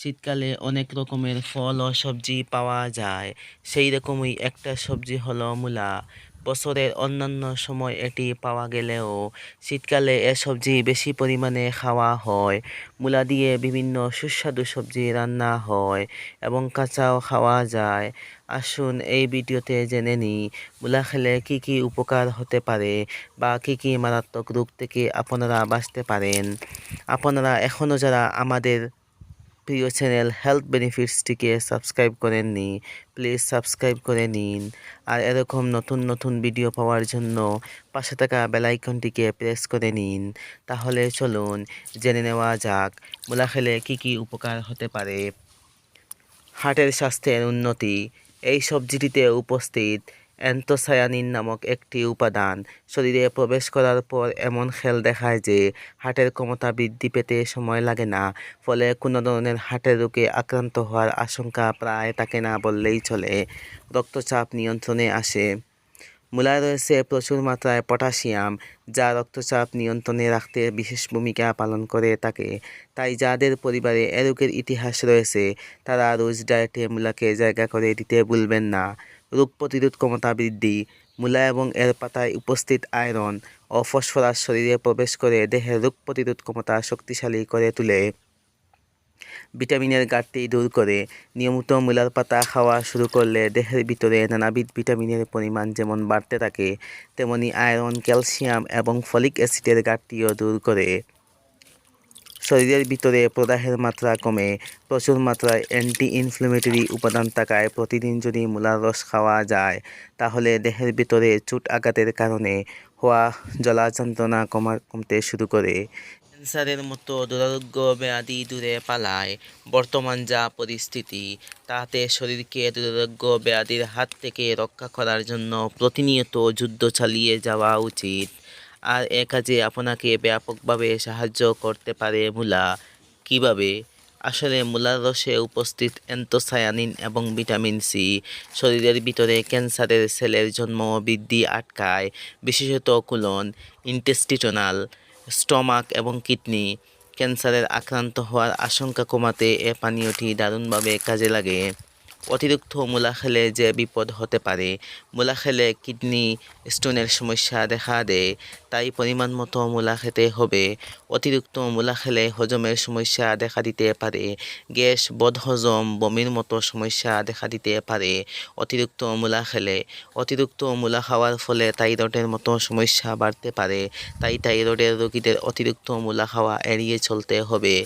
শীতকালে অনেক রকমের ফল ও সবজি পাওয়া যায়। সেই রকমই একটা সবজি হলো মূলা। বছরের অন্যান্য সময় এটি পাওয়া গেলেও শীতকালে এ সবজি বেশি পরিমাণে খাওয়া হয়। মূলা দিয়ে বিভিন্ন সুস্বাদু সবজি রান্না হয় এবং কাঁচাও খাওয়া যায়। আসুন এই ভিডিওতে জেনে নিই, মূলা খেলে কী কী উপকার হতে পারে বা কী কী মারাত্মক রোগ থেকে আপনারা বাঁচতে পারেন। আপনারা এখনও যারা আমাদের প্রিয় চ্যানেল হেলথ বেনিফিটসটিকে সাবস্ক্রাইব করেননি প্লিজ সাবস্ক্রাইব করে নিন। আর এরকম নতুন নতুন ভিডিও পাওয়ার জন্য পাশে থাকা বেলাইকনটিকে প্রেস করে নিন। তাহলে চলুন জেনে নেওয়া যাক মূলা খেলে কী কী উপকার হতে পারে। হার্টের স্বাস্থ্যের উন্নতি, এই সবজিটিতে উপস্থিত অ্যান্থোসায়ানিন নামক একটি উপাদান শরীরে প্রবেশ করার পর এমন খেল দেখায় যে হার্টের ক্ষমতা বৃদ্ধি পেতে সময় লাগে না, ফলে কোনো ধরনের হার্টের রোগে আক্রান্ত হওয়ার আশঙ্কা প্রায় থাকে না বললেই চলে। রক্তচাপ নিয়ন্ত্রণে আসে। মূলায় রয়েছে প্রচুর মাত্রায় পটাশিয়াম, যা রক্তচাপ নিয়ন্ত্রণে রাখতে বিশেষ ভূমিকা পালন করে থাকে। তাই যাদের পরিবারে এ রোগের ইতিহাস রয়েছে, তারা রোজ ডায়েটে মূলাকে জায়গা করে দিতে ভুলবেন না। রোগ প্রতিরোধ ক্ষমতা বৃদ্ধি, মূলা এবং এর পাতায় উপস্থিত আয়রন ও ফসফরাস শরীরে প্রবেশ করে দেহের রোগ প্রতিরোধ ক্ষমতা শক্তিশালী করে তোলে। ভিটামিনের ঘাটতি দূর করে নিয়মিত মূলার পাতা খাওয়া শুরু করলে দেহের ভিতরে নানাবিধ ভিটামিনের পরিমাণ যেমন বাড়তে থাকে, তেমনি আয়রন, ক্যালসিয়াম এবং ফলিক অ্যাসিডের ঘাটতিও দূর করে। শরীরের ভিতরে প্রদাহের মাত্রা কমে, প্রচুর মাত্রায় অ্যান্টি ইনফ্লেমেটরি উপাদান থাকায় প্রতিদিন যদি মূলার রস খাওয়া যায়, তাহলে দেহের ভিতরে চোট আঘাতের কারণে হওয়া জ্বলা যন্ত্রণা কমা, কমতে শুরু করে। ক্যান্সারের মতো দুরারোগ্য ব্যাধি দূরে পালায়। বর্তমান যা পরিস্থিতি, তাতে শরীরকে দুরারোগ্য ব্যাধির হাত থেকে রক্ষা করার জন্য প্রতিনিয়ত যুদ্ধ চালিয়ে যাওয়া উচিত। আর এ কাজে আপনাকে ব্যাপকভাবে সাহায্য করতে পারে মূলা। কীভাবে? আসলে মূলার রসে উপস্থিত অ্যান্থোসায়ানিন এবং ভিটামিন সি শরীরের ভিতরে ক্যান্সারের সেলের জন্ম বৃদ্ধি আটকায়, বিশেষত কুলন, ইন্টেস্টিটোনাল, স্টমাক এবং কিডনি। ক্যান্সারের আক্রান্ত হওয়ার আশঙ্কা কমাতে এ পানীয়টি দারুণভাবে কাজে লাগে। অতিরিক্ত মূলা খেলে যে বিপদ হতে পারে মূলা খেলে কিডনি স্টোনের সমস্যা দেখা দেয়, তাই পরিমাণ মতো মূলা খেতে হবে। অতিরিক্ত মূলা খেলে হজমের সমস্যা দেখা দিতে পারে, গ্যাস, বদহজম, বমির মতো সমস্যা দেখা দিতে পারে অতিরিক্ত মূলা খেলে অতিরিক্ত মূলা খাওয়ার ফলে থাইরয়েডের মতো সমস্যা বাড়তে পারে, তাই থাইরয়েডের রোগীদের অতিরিক্ত মূলা খাওয়া এড়িয়ে চলতে হবে।